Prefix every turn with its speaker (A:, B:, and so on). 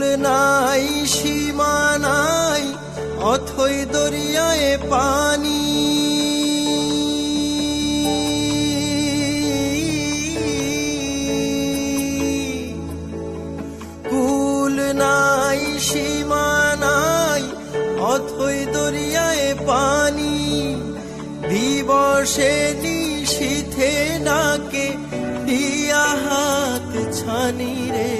A: নাই, সীমা নাই, অথই দরিয়ায় পানি। কুল নাই, সীমা নাই, অথই দরিয়ায় পানি। দিবসে নিশীথে ডাকে দিয়া হাত ছানি রে।